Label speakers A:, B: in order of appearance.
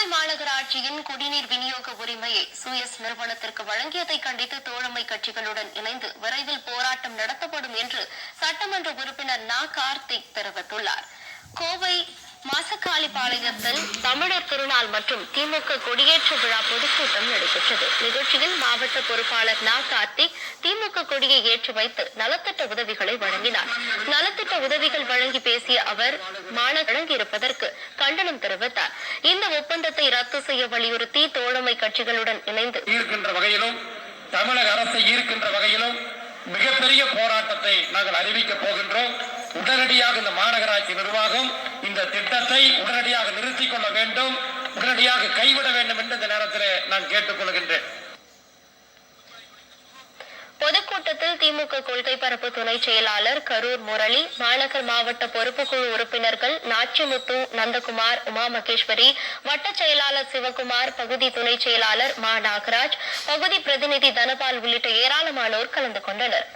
A: கோவை மாநகராட்சியின் குடிநீர் விநியோக உரிமையை சுயஸ் நிறுவனத்திற்கு வழங்கியதை கண்டித்து தோழமை கட்சிகளுடன் இணைந்து விரைவில் போராட்டம் நடத்தப்படும் என்று சட்டமன்ற உறுப்பினர் நா. கார்த்திக் தெரிவித்துள்ளார். கோவை மாசக்காளிபாளையத்தில் தமிழர் திருநாள் மற்றும் திமுக கொடியேற்ற விழா பொதுக்கூட்டம் நடைபெற்றது. நிகழ்ச்சியில் மாவட்ட பொறுப்பாளர் நா. கார்த்திக் திமுக கொடியை ஏற்றி வைத்து நலத்திட்ட உதவிகளை வழங்கினார். உதவிகள் வழங்கி பேசிய அவர் மாணவர் வழங்கியிருப்பதற்கு கண்டனம் தெரிவித்தார். இந்த ஒப்பந்தத்தை ரத்து செய்ய வலியுறுத்தி தோழமை கட்சிகளுடன் இணைந்து
B: ஈர்க்கின்ற வகையிலும் தமிழக அரசை ஈர்க்கின்ற வகையிலும் மிகப்பெரிய போராட்டத்தை நாங்கள் அறிவிக்கப் போகின்றோம். உடனடியாக இந்த மாநகராட்சி நிர்வாகம் இந்த திட்டத்தை உடனடியாக நிறுத்திக் கொள்ள வேண்டும். உடனடியாக கைவிட வேண்டும் என்று இந்த நேரத்தில் நான்
A: கேட்டுக்கொள்கிறேன். திமுக கொள்கை பரப்பு துணை செயலாளர் கரூர் முரளி மாநகர் மாவட்ட பொறுப்புக்குழு உறுப்பினர்கள் நாச்சிமுத்து நந்தகுமார் உமா மகேஸ்வரி வட்ட செயலாளர் சிவகுமார் பகுதி துணை செயலாளர் மா நாகராஜ் பகுதி பிரதிநிதி தனபால் உள்ளிட்ட ஏராளமானோர் கலந்து கொண்டனர்.